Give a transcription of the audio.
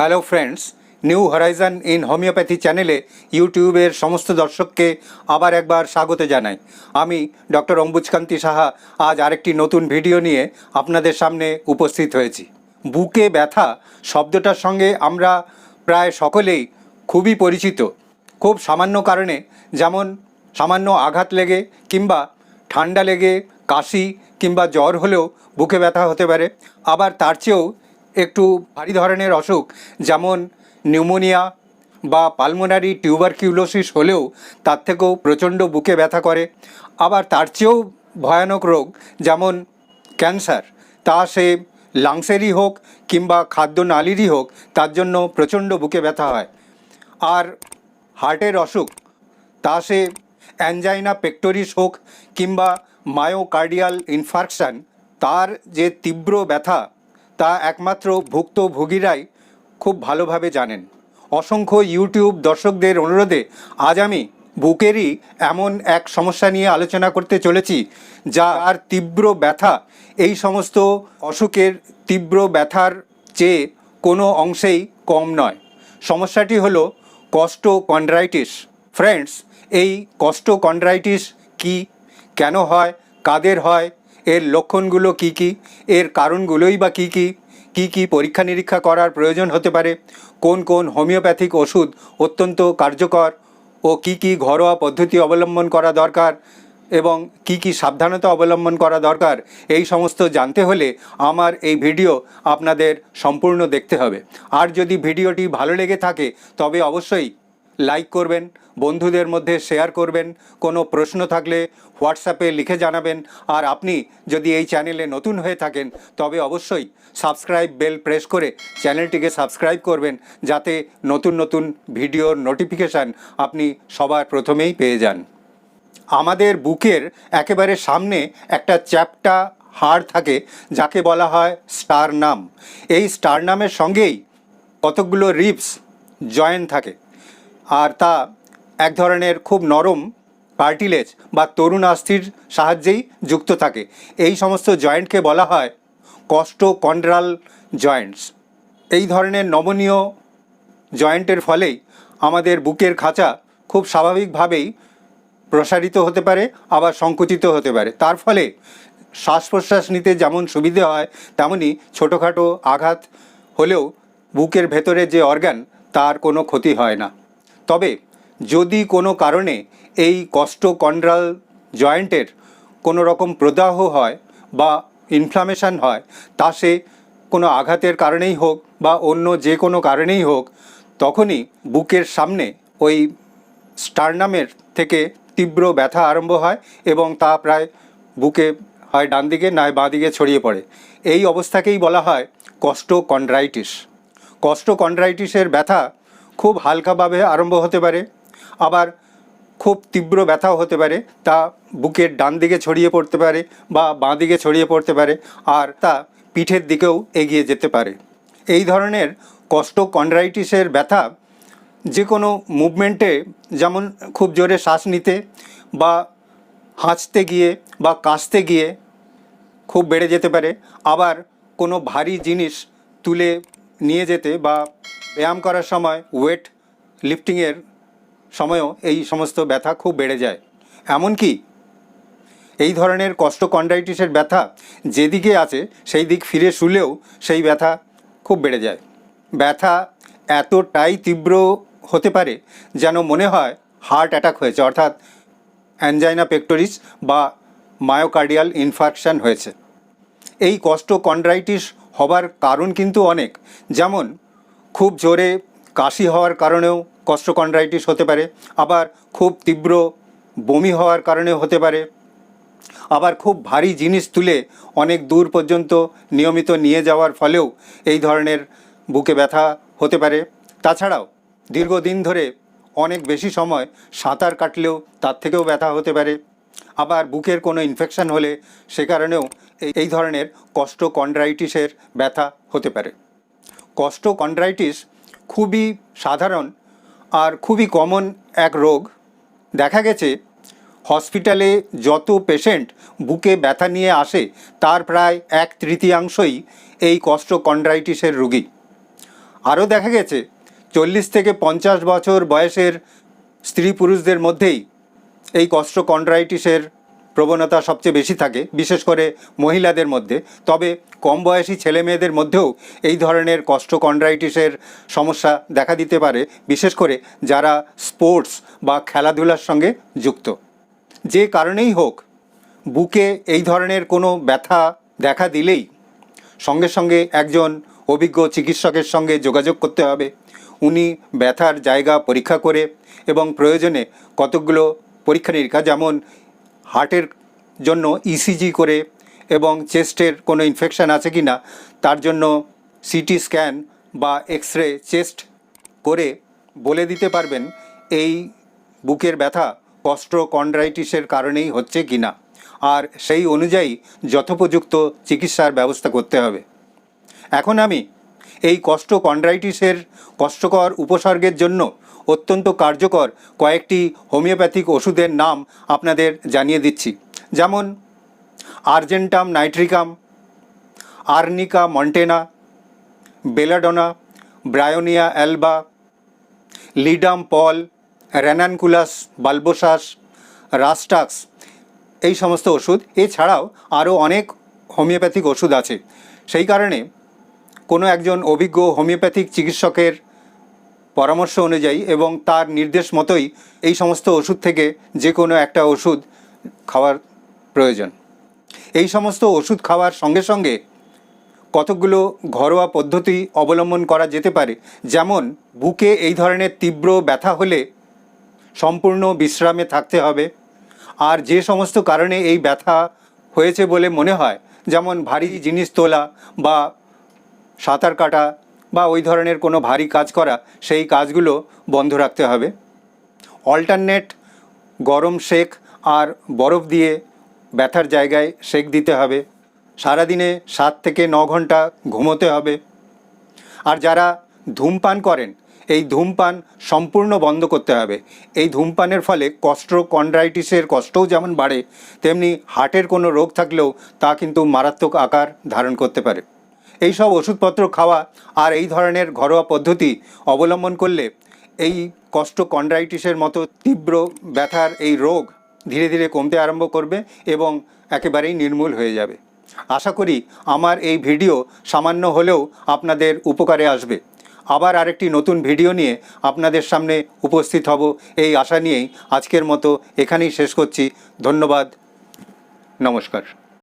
Hello friends new horizon in homeopathy চ্যানেলে ইউটিউবের সমস্ত দর্শককে আবার একবার স্বাগত জানাই। আমি ডক্টর অম্বুজকান্তি সাহা আজ আরেকটি নতুন ভিডিও নিয়ে আপনাদের সামনে উপস্থিত হয়েছি। বুকে ব্যথা শব্দটার সঙ্গে আমরা প্রায় সকলেই খুবই পরিচিত। খুব সামান্য কারণে যেমন সামান্য আঘাত লেগে কিংবা ঠান্ডা লেগে, কাশি কিংবা জ্বর হলেও বুকে ব্যথা হতে পারে। আবার তার চেয়েও একটু ভারী ধরনের অসুখ, যেমন নিউমোনিয়া বা পালমোনারি টিউবারকিউলোসিস হলেও তার থেকেও প্রচণ্ড বুকে ব্যথা করে। আবার তার চেয়েও ভয়ানক রোগ, যেমন ক্যান্সার, তা সে লাংসেরই হোক কিংবা খাদ্যনালীরই হোক, তার জন্য প্রচণ্ড বুকে ব্যথা হয়। আর হার্টের অসুখ, তা সে অ্যাঞ্জাইনা পেক্টোরিস হোক কিংবা মায়োকার্ডিয়াল ইনফার্কশন, তার যে তীব্র ব্যথা তা একমাত্র ভুক্তভোগীরাই খুব ভালোভাবে জানেন। অসংখ্য ইউটিউব দর্শকদের অনুরোধে আজ আমি বুকেরই এমন এক সমস্যা নিয়ে আলোচনা করতে চলেছি যা আর তীব্র ব্যথা। এই সমস্ত অসুখের তীব্র ব্যথার চেয়ে কোনো অংশেই কম নয়। সমস্যাটি হলো কষ্ট কন্ড্রাইটিস ফ্রেন্ডস, এই কষ্ট কন্ড্রাইটিস কি? কেন হয়? কাদের হয়? এর লক্ষণগুলো কি কি? এর কারণগুলোই বা কি কি? কি কি পরীক্ষা নিরীক্ষা করার প্রয়োজন হতে পারে? কোন কোন হোমিওপ্যাথিক ওষুধ অত্যন্ত কার্যকর? ও কি কি ঘরোয়া পদ্ধতি অবলম্বন করা দরকার? এবং কি কি সাবধানতা অবলম্বন করা দরকার? এই সমস্ত জানতে হলে আমার এই ভিডিও আপনাদের সম্পূর্ণ দেখতে হবে। আর যদি ভিডিওটি ভালো লেগে থাকে, তবে অবশ্যই লাইক করবেন বন্ধুদের মধ্যে শেয়ার করবেন। কোনো প্রশ্ন থাকলে হোয়াটসঅ্যাপে লিখে জানাবেন। আর আপনি যদি এই চ্যানেলে নতুন হয়ে থাকেন, তবে অবশ্যই সাবস্ক্রাইব বেল প্রেস করে চ্যানেলটিকে সাবস্ক্রাইব করবেন, যাতে নতুন নতুন ভিডিওর নোটিফিকেশান আপনি সবার প্রথমেই পেয়ে যান। আমাদের বুকের একেবারে সামনে একটা চ্যাপটা হাড় থাকে, যাকে বলা হয় স্টার নাম এই স্টার নামের সঙ্গেই কতকগুলো রিপস জয়েন্ট থাকে। আর তা এক ধরনের খুব নরম কার্টিলেজ বা তরুণ আস্থির সাহায্যেই যুক্ত থাকে। এই সমস্ত জয়েন্টকে বলা হয় কষ্ট কন্ড্রাল জয়েন্টস। এই ধরনের নমনীয় জয়েন্টের ফলেই আমাদের বুকের খাঁচা খুব স্বাভাবিকভাবেই প্রসারিত হতে পারে, আবার সংকুচিত হতে পারে। তার ফলে শ্বাস প্রশ্বাস নিতে যেমন সুবিধে হয় তেমনই ছোটোখাটো আঘাত হলেও বুকের ভেতরে যে অর্গান, তার কোনো ক্ষতি হয় না। তবে যদি কোনো কারণে এই কষ্ট কন্ড্রাল জয়েন্টের কোনো রকম প্রদাহ হয় বা ইনফ্লামেশন হয়, তা সে কোনো আঘাতের কারণেই হোক বা অন্য যে কোনো কারণেই হোক, তখনই বুকের সামনে ওই স্টারনামের থেকে তীব্র ব্যথা আরম্ভ হয় এবং তা প্রায় বুকে হয় ডান দিকে, নয় বাঁ দিকে ছড়িয়ে পড়ে। এই অবস্থাকেই বলা হয় কষ্ট কন্ড্রাইটিস কষ্ট কন্ড্রাইটিসের ব্যথা খুব হালকাভাবে আরম্ভ হতে পারে। আবার খুব তীব্র ব্যথাও হতে পারে, তা বুকের ডান দিকে ছড়িয়ে পড়তে পারে বা বাঁ দিকে ছড়িয়ে পড়তে পারে আর তা পিঠের দিকেও এগিয়ে যেতে পারে। এই ধরনের কষ্ট কন্ড্রাইটিসের ব্যথা যে কোনো মুভমেন্টে যেমন খুব জোরে শ্বাস নিতে বা হাঁচতে গিয়ে বা কাশতে গিয়ে খুব বেড়ে যেতে পারে, আবার কোনো ভারী জিনিস তুলে নিয়ে যেতে বা ব্যায়াম করার সময় ওয়েট লিফটিংয়ের সময়ও এই সমস্ত ব্যথা খুব বেড়ে যায়। এমনকি এই ধরনের কষ্ট কন্ডাইটিসের ব্যথা যেদিকে আছে, সেই দিক ফিরে শুলেও সেই ব্যথা খুব বেড়ে যায়। ব্যথা এতটাই তীব্র হতে পারে যেন মনে হয় হার্ট অ্যাটাক হয়েছে, অর্থাৎ অ্যানজাইনা পেক্টোরিস বা মায়োকার্ডিয়াল ইনফার্কশন হয়েছে। এই কষ্ট কন্ড্রাইটিস হবার কারণ কিন্তু অনেক, যেমন খুব জোরে কাশি হওয়ার কারণেও কষ্ট কন্ড্রাইটিস হতে পারে, আবার খুব তীব্র বমি হওয়ার কারণেও হতে পারে, আবার খুব ভারী জিনিস তুলে অনেক দূর পর্যন্ত নিয়মিত নিয়ে যাওয়ার ফলেও এই ধরনের বুকে ব্যথা হতে পারে। তাছাড়াও দীর্ঘদিন ধরে অনেক বেশি সময় সাঁতার কাটলেও তার থেকেও ব্যথা হতে পারে, আবার বুকের কোনো ইনফেকশন হলে সে কারণেও এই- ধরনের কষ্ট কন্ড্রাইটিসের ব্যথা হতে পারে। কষ্ট কন্ড্রাইটিস খুবই সাধারণ আর খুবই কমন এক রোগ। দেখা গেছে হসপিটালে যত পেশেন্ট বুকে ব্যথা নিয়ে আসে, তার প্রায় এক তৃতীয়াংশই এই কষ্ট কন্ড্রাইটিসের রোগী। আরও দেখা গেছে, চল্লিশ থেকে পঞ্চাশ বছর বয়সের স্ত্রী পুরুষদের মধ্যেই এই কস্ট্রোকন্ড্রাইটিসের প্রবণতা সবচেয়ে বেশি থাকে, বিশেষ করে মহিলাদের মধ্যে। তবে কম বয়সী ছেলে মেয়েদের মধ্যেও এই ধরনের কস্ট্রোকন্ড্রাইটিসের সমস্যা দেখা দিতে পারে, বিশেষ করে যারা স্পোর্টস বা খেলাধুলার সঙ্গে যুক্ত। যে কারণেই হোক, বুকে এই ধরনের কোনো ব্যথা দেখা দিলেই সঙ্গে সঙ্গে একজন অভিজ্ঞ চিকিৎসকের সঙ্গে যোগাযোগ করতে হবে। উনি ব্যথার জায়গা পরীক্ষা করে এবং প্রয়োজনে কতগুলো পরীক্ষা নিরীক্ষা যেমন হার্টের জন্য ইসিজি করে এবং চেস্টের কোনো ইনফেকশন আছে কি না তার জন্য সিটি স্ক্যান বা এক্স রে চেস্ট করে বলে দিতে পারবেন এই বুকের ব্যথা কস্ট্রোকন্ড্রাইটিসের কারণেই হচ্ছে কি না আর সেই অনুযায়ী যথোপযুক্ত চিকিৎসার ব্যবস্থা করতে হবে। এখন আমি এই কস্ট্রোকন্ড্রাইটিসের কষ্টকর উপসর্গের জন্য অত্যন্ত কার্যকর কয়েকটি হোমিওপ্যাথিক ওষুধের নাম আপনাদের জানিয়ে দিচ্ছি। যেমন argentum nitricum, arnica montana, belladonna, bryonia alba, ledum pal, ranunculus bulbosus, rhus tox এই সমস্ত ওষুধ। এছাড়াও আরও অনেক হোমিওপ্যাথিক ওষুধ আছে। সেই কারণে কোনো একজন অভিজ্ঞ হোমিওপ্যাথিক চিকিৎসকের পরামর্শ অনুযায়ী এবং তার নির্দেশ মতোই এই সমস্ত ওষুধ থেকে যে কোনো একটা ওষুধ খাওয়ার প্রয়োজন। এই সমস্ত ওষুধ খাওয়ার সঙ্গে সঙ্গে কতকগুলো ঘরোয়া পদ্ধতি অবলম্বন করা যেতে পারে, যেমন বুকে এই ধরনের তীব্র ব্যথা হলে সম্পূর্ণ বিশ্রামে থাকতে হবে। আর যে সমস্ত কারণে এই ব্যথা হয়েছে বলে মনে হয়, যেমন ভারী জিনিস তোলা বা সাঁতার কাটা বা ওই ধরনের কোনো ভারী কাজ করা, সেই কাজগুলো বন্ধ রাখতে হবে। অল্টারনেট গরম শেক আর বরফ দিয়ে ব্যথার জায়গায় শেক দিতে হবে। সারাদিনে সাত থেকে ন ঘণ্টা ঘুমোতে হবে। আর যারা ধূমপান করেন, এই ধূমপান সম্পূর্ণ বন্ধ করতে হবে। এই ধূমপানের ফলে কস্ট্রোকন্ড্রাইটিসের কষ্টও যেমন বাড়ে, তেমনি হার্টের কোনো রোগ থাকলেও তা কিন্তু মারাত্মক আকার ধারণ করতে পারে। এই সব ওষুধপত্র খাওয়া আর এই ধরনের ঘরোয়া পদ্ধতি অবলম্বন করলে এই কস্ট্রোকন্ড্রাইটিসের মতো তীব্র ব্যথার এই রোগ ধীরে ধীরে কমতে আরম্ভ করবে এবং একেবারেই নির্মূল হয়ে যাবে। আশা করি আমার এই ভিডিও সামান্য হলেও আপনাদের উপকারে আসবে। আবার আরেকটি নতুন ভিডিও নিয়ে আপনাদের সামনে উপস্থিত হব এই আশা নিয়েই আজকের মতো এখানেই শেষ করছি। ধন্যবাদ। নমস্কার।